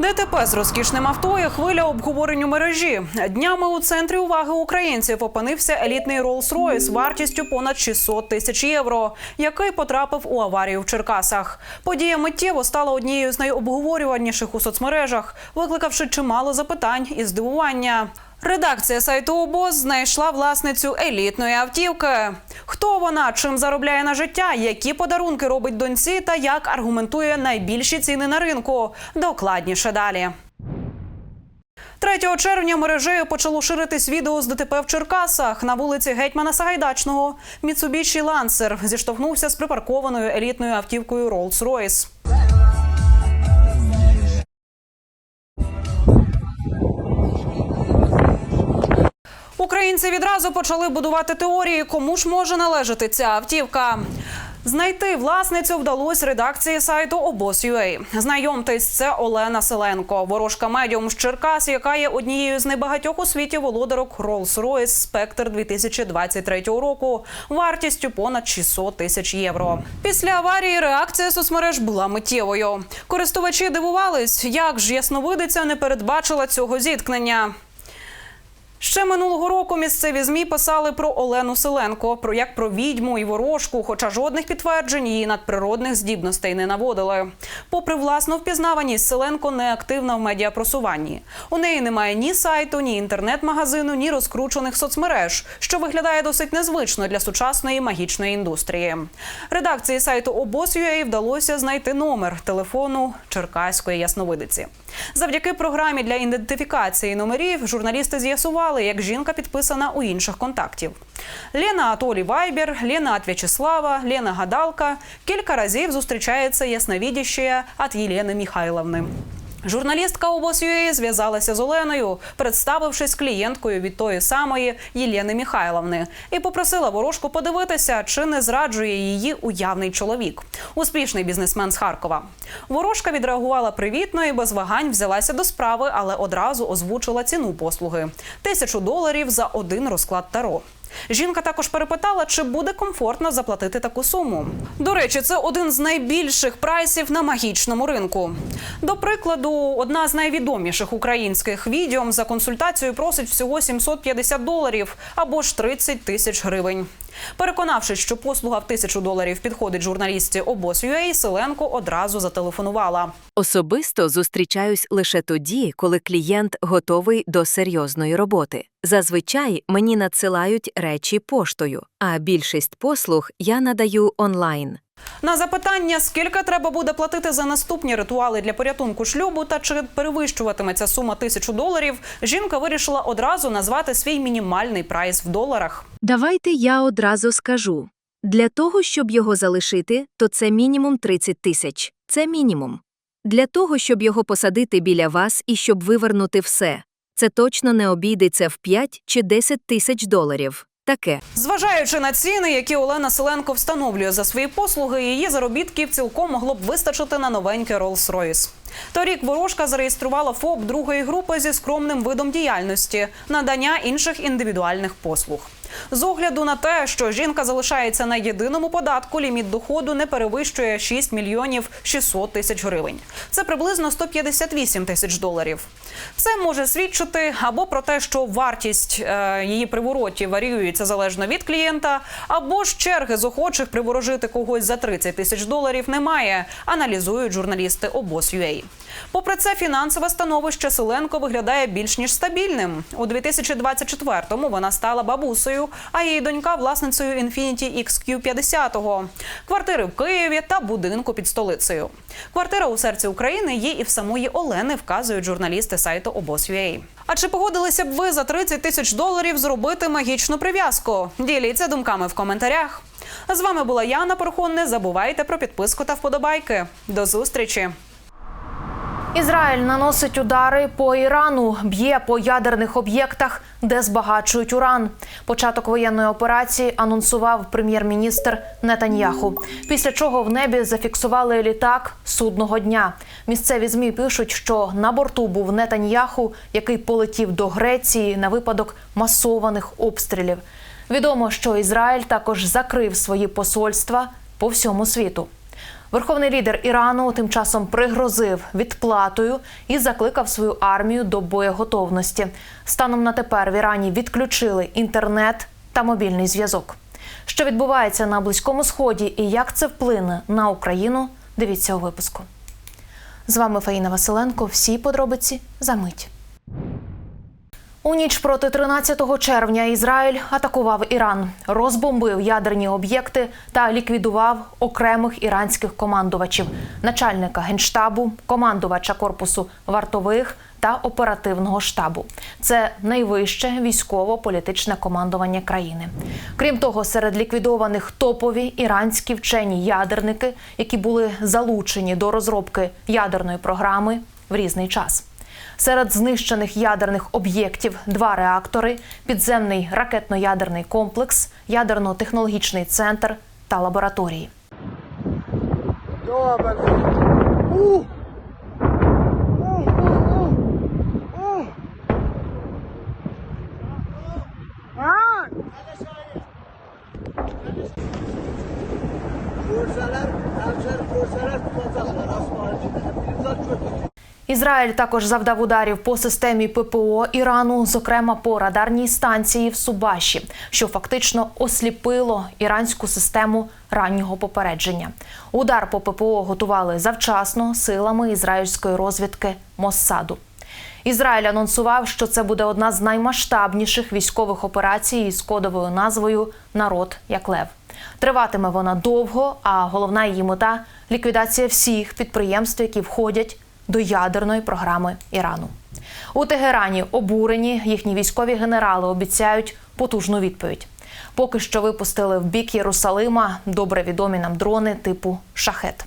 ДТП з розкішним авто і хвиля обговорень у мережі. Днями у центрі уваги українців опинився елітний Rolls-Royce вартістю понад 600 тисяч євро, який потрапив у аварію в Черкасах. Подія миттєво стала однією з найобговорюваніших у соцмережах, викликавши чимало запитань і здивування. Редакція сайту ОБОЗ знайшла власницю елітної автівки. Хто вона, чим заробляє на життя, які подарунки робить доньці та як аргументує найбільші ціни на ринку. Докладніше далі. 3 червня мережею почало ширитись відео з ДТП в Черкасах на вулиці Гетьмана Сагайдачного. Міцубіші Лансер зіштовхнувся з припаркованою елітною автівкою Rolls-Royce. Українці відразу почали будувати теорії, кому ж може належати ця автівка. Знайти власницю вдалося редакції сайту обоз.ua. Знайомтесь, це Олена Селенко, ворожка медіум з Черкас, яка є однією з небагатьох у світі володарок Rolls-Royce Spectre 2023 року, вартістю понад 600 тисяч євро. Після аварії реакція соцмереж була миттєвою. Користувачі дивувались, як ж ясновидиця не передбачила цього зіткнення. Ще минулого року місцеві змі писали про Олену Селенко, про як про відьму і ворожку, хоча жодних підтверджень її надприродних здібностей не наводили. Попри власну впізнаваність, Селенко не активна в медіапросуванні. У неї немає ні сайту, ні інтернет-магазину, ні розкручених соцмереж, що виглядає досить незвично для сучасної магічної індустрії. Редакції сайту обоз.ua вдалося знайти номер телефону черкаської ясновидиці. Завдяки програмі для ідентифікації номерів журналісти з'ясували, як жінка підписана у інших контактів. Лена Атолі Вайбер, Лена от В'ячеслава, Лена Гадалка кілька разів зустрічається ясновідящая от Єлени Михайловни. Журналістка ОБОС.ЮА зв'язалася з Оленою, представившись клієнткою від тої самої Єлени Михайловни, і попросила ворожку подивитися, чи не зраджує її уявний чоловік, успішний бізнесмен з Харкова. Ворожка відреагувала привітно і без вагань взялася до справи, але одразу озвучила ціну послуги тисячу доларів за один розклад таро. Жінка також перепитала, чи буде комфортно заплатити таку суму. До речі, це один з найбільших прайсів на магічному ринку. До прикладу, одна з найвідоміших українських відьом за консультацію просить всього 750 доларів або ж 30 тисяч гривень. Переконавшись, що послуга в тисячу доларів підходить журналістці обоз.ua, Селенко одразу зателефонувала. Особисто зустрічаюсь лише тоді, коли клієнт готовий до серйозної роботи. Зазвичай мені надсилають речі поштою, а більшість послуг я надаю онлайн. На запитання, скільки треба буде платити за наступні ритуали для порятунку шлюбу та чи перевищуватиметься сума тисячу доларів, жінка вирішила одразу назвати свій мінімальний прайс в доларах. Давайте я одразу скажу. Для того, щоб його залишити, то це мінімум 30 тисяч. Це мінімум. Для того, щоб його посадити біля вас і щоб вивернути все, це точно не обійдеться в 5 чи 10 тисяч доларів. Таке. Зважаючи на ціни, які Олена Селенко встановлює за свої послуги, її заробітків цілком могло б вистачити на новенький Rolls-Royce. Торік ворожка зареєструвала ФОП другої групи зі скромним видом діяльності надання інших індивідуальних послуг. З огляду на те, що жінка залишається на єдиному податку, ліміт доходу не перевищує 6 мільйонів 600 тисяч гривень. Це приблизно 158 тисяч доларів. Це може свідчити або про те, що вартість е, її приворотів варіюється залежно від клієнта, або ж черги з охочих приворожити когось за 30 тисяч доларів немає, аналізують журналісти обоз.ua. Попри це, фінансове становище Селенко виглядає більш ніж стабільним. У 2024-му вона стала бабусею, а її донька власницею Infiniti XQ50, квартири в Києві та будинку під столицею. Квартира у серці України є і в самої Олени, вказують журналісти сайту обоз.ua. А чи погодилися б ви за 30 тисяч доларів зробити магічну прив'язку? Діліться думками в коментарях. З вами була Яна Порхон. Не забувайте про підписку та вподобайки. До зустрічі! Ізраїль наносить удари по Ірану, б'є по ядерних об'єктах, де збагачують уран. Початок воєнної операції анонсував прем'єр-міністр Нетаньяху. Після чого в небі зафіксували літак судного дня. Місцеві змі пишуть, що на борту був Нетаньяху, який полетів до Греції на випадок масованих обстрілів. Відомо, що Ізраїль також закрив свої посольства по всьому світу. Верховний лідер Ірану тим часом пригрозив відплатою і закликав свою армію до боєготовності. Станом на тепер в Ірані відключили інтернет та мобільний зв'язок. Що відбувається на близькому сході і як це вплине на Україну? Дивіться у випуску. З вами Фаїна Василенко. Всі подробиці за мить. У ніч проти 13 червня Ізраїль атакував Іран, розбомбив ядерні об'єкти та ліквідував окремих іранських командувачів, начальника генштабу, командувача корпусу вартових та оперативного штабу. Це найвище військово-політичне командування країни. Крім того, серед ліквідованих топові іранські вчені ядерники, які були залучені до розробки ядерної програми в різний час. Серед знищених ядерних об'єктів два реактори, підземний ракетно-ядерний комплекс, ядерно-технологічний центр та лабораторії. Добре. Ізраїль також завдав ударів по системі ППО Ірану, зокрема по радарній станції в Субаші, що фактично осліпило іранську систему раннього попередження. Удар по ППО готували завчасно силами ізраїльської розвідки Моссаду. Ізраїль анонсував, що це буде одна з наймасштабніших військових операцій із кодовою назвою Народ як лев. Триватиме вона довго, а головна її мета ліквідація всіх підприємств, які входять до ядерної програми Ірану. У Тегерані обурені їхні військові генерали обіцяють потужну відповідь. Поки що випустили в бік Єрусалима добре відомі нам дрони типу шахет.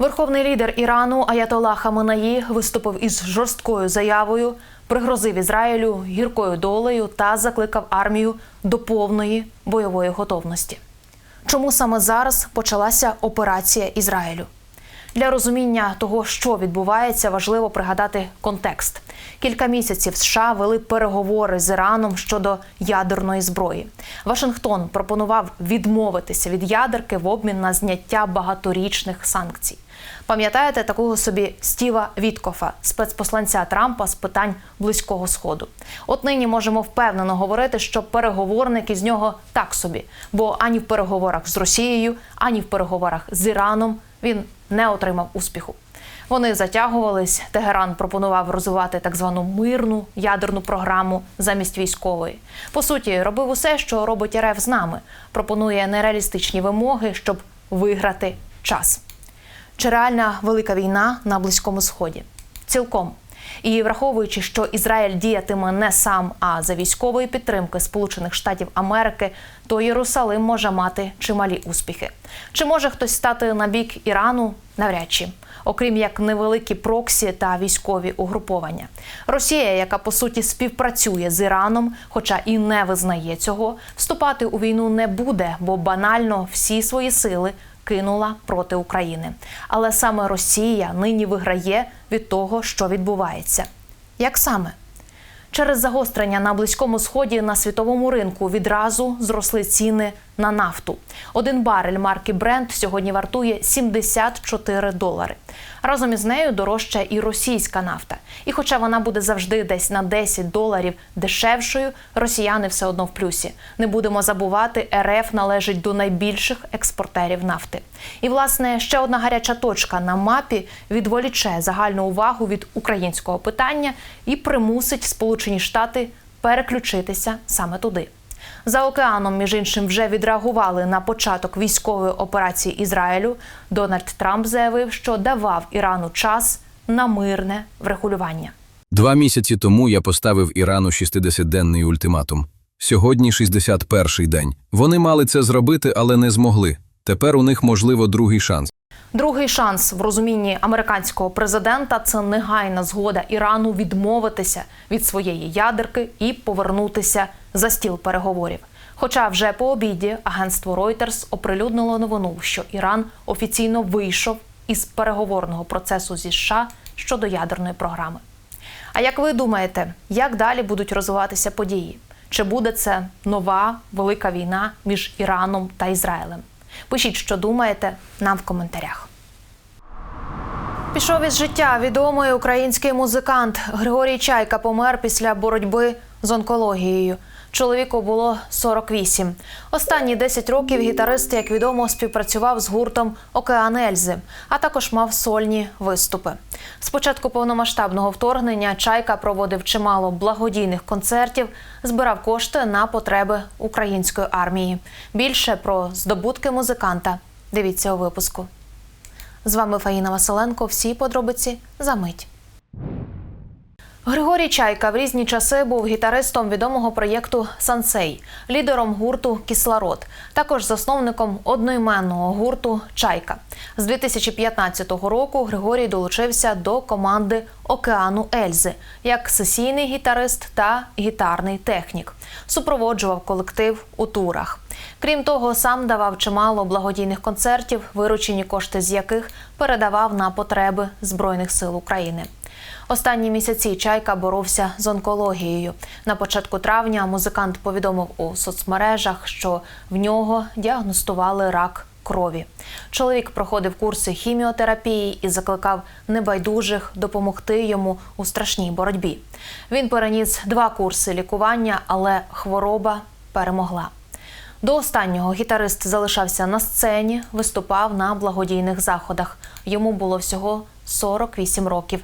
Верховний лідер Ірану Аятола Хаменаї виступив із жорсткою заявою, пригрозив Ізраїлю гіркою долею та закликав армію до повної бойової готовності. Чому саме зараз почалася операція Ізраїлю? Для розуміння того, що відбувається, важливо пригадати контекст. Кілька місяців США вели переговори з Іраном щодо ядерної зброї. Вашингтон пропонував відмовитися від ядерки в обмін на зняття багаторічних санкцій. Пам'ятаєте такого собі Стіва Віткофа, спецпосланця Трампа з питань близького сходу? От нині можемо впевнено говорити, що переговорник із нього так собі, бо ані в переговорах з Росією, ані в переговорах з Іраном він не отримав успіху. Вони затягувались. Тегеран пропонував розвивати так звану мирну ядерну програму замість військової. По суті, робив усе, що робить РФ з нами. Пропонує нереалістичні вимоги, щоб виграти час. Чи реальна велика війна на близькому сході? Цілком. І враховуючи, що Ізраїль діятиме не сам, а за військової підтримки Сполучених Штатів Америки, то Єрусалим може мати чималі успіхи. Чи може хтось стати на бік Ірану? Навряд чи. Окрім як невеликі проксі та військові угруповання. Росія, яка по суті співпрацює з Іраном, хоча і не визнає цього, вступати у війну не буде, бо банально всі свої сили кинула проти України. Але саме Росія нині виграє від того, що відбувається. Як саме? Через загострення на близькому сході на світовому ринку відразу зросли ціни на нафту. Один барель марки Brent сьогодні вартує 74 долари. Разом із нею дорожча і російська нафта. І хоча вона буде завжди десь на 10 доларів дешевшою, росіяни все одно в плюсі. Не будемо забувати, РФ належить до найбільших експортерів нафти. І власне ще одна гаряча точка на мапі відволіче загальну увагу від українського питання і примусить Сполучені Штати переключитися саме туди. За океаном, між іншим, вже відреагували на початок військової операції Ізраїлю. Дональд Трамп заявив, що давав Ірану час на мирне врегулювання. Два місяці тому я поставив Ірану 60-денний ультиматум. Сьогодні 61-й день. Вони мали це зробити, але не змогли. Тепер у них можливо другий шанс. Другий шанс в розумінні американського президента це негайна згода Ірану відмовитися від своєї ядерки і повернутися за стіл переговорів. Хоча вже по обіді агентство Reuters оприлюднило новину, що Іран офіційно вийшов із переговорного процесу зі США щодо ядерної програми. А як ви думаєте, як далі будуть розвиватися події? Чи буде це нова велика війна між Іраном та Ізраїлем? Пишіть, що думаєте, нам в коментарях. Пішов із життя відомий український музикант Григорій Чайка помер після боротьби з онкологією. Чоловіку було 48. Останні 10 років гітарист, як відомо, співпрацював з гуртом Океан Ельзи, а також мав сольні виступи. З початку повномасштабного вторгнення Чайка проводив чимало благодійних концертів, збирав кошти на потреби української армії. Більше про здобутки музиканта дивіться у випуску. З вами Фаїна Василенко. Всі подробиці за мить. Григорій Чайка в різні часи був гітаристом відомого проєкту Сансей, лідером гурту Кислород, також засновником одноіменного гурту Чайка. З 2015 року Григорій долучився до команди Океану Ельзи як сесійний гітарист та гітарний технік. Супроводжував колектив у турах. Крім того, сам давав чимало благодійних концертів, виручені кошти з яких передавав на потреби Збройних сил України. Останні місяці Чайка боровся з онкологією. На початку травня музикант повідомив у соцмережах, що в нього діагностували рак крові. Чоловік проходив курси хіміотерапії і закликав небайдужих допомогти йому у страшній боротьбі. Він переніс два курси лікування, але хвороба перемогла. До останнього гітарист залишався на сцені, виступав на благодійних заходах. Йому було всього 48 років.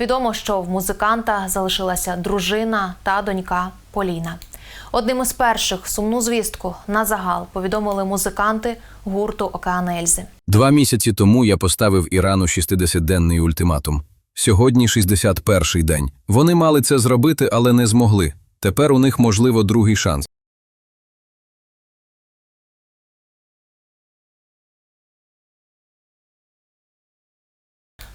Відомо, що в музиканта залишилася дружина та донька Поліна. Одним із перших сумну звістку на загал повідомили музиканти гурту Океан Ельзи. Два місяці тому я поставив Ірану 60-денний ультиматум. Сьогодні 61-й день. Вони мали це зробити, але не змогли. Тепер у них можливо другий шанс.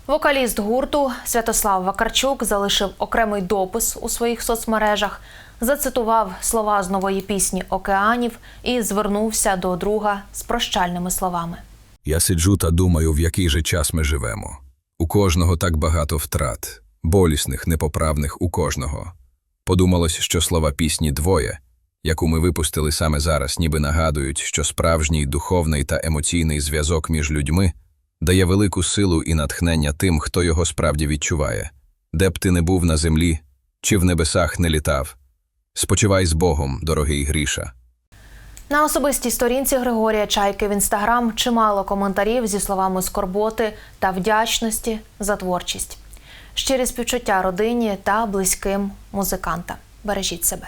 Вокаліст гурту Святослав Вакарчук залишив окремий допис у своїх соцмережах, зацитував слова з нової пісні Океанів і звернувся до друга з прощальними словами. Я сиджу та думаю, в який же час ми живемо. У кожного так багато втрат, болісних, непоправних у кожного. Подумалось, що слова пісні двоє, яку ми випустили саме зараз, ніби нагадують, що справжній духовний та емоційний зв'язок між людьми дає велику силу і натхнення тим, хто його справді відчуває. Де б ти не був на землі, чи в небесах не літав. Спочивай з Богом, дорогий Гріша. На особистій сторінці Григорія Чайки в інстаграм чимало коментарів зі словами скорботи та вдячності за творчість. Щирі співчуття родині та близьким музиканта. Бережіть себе.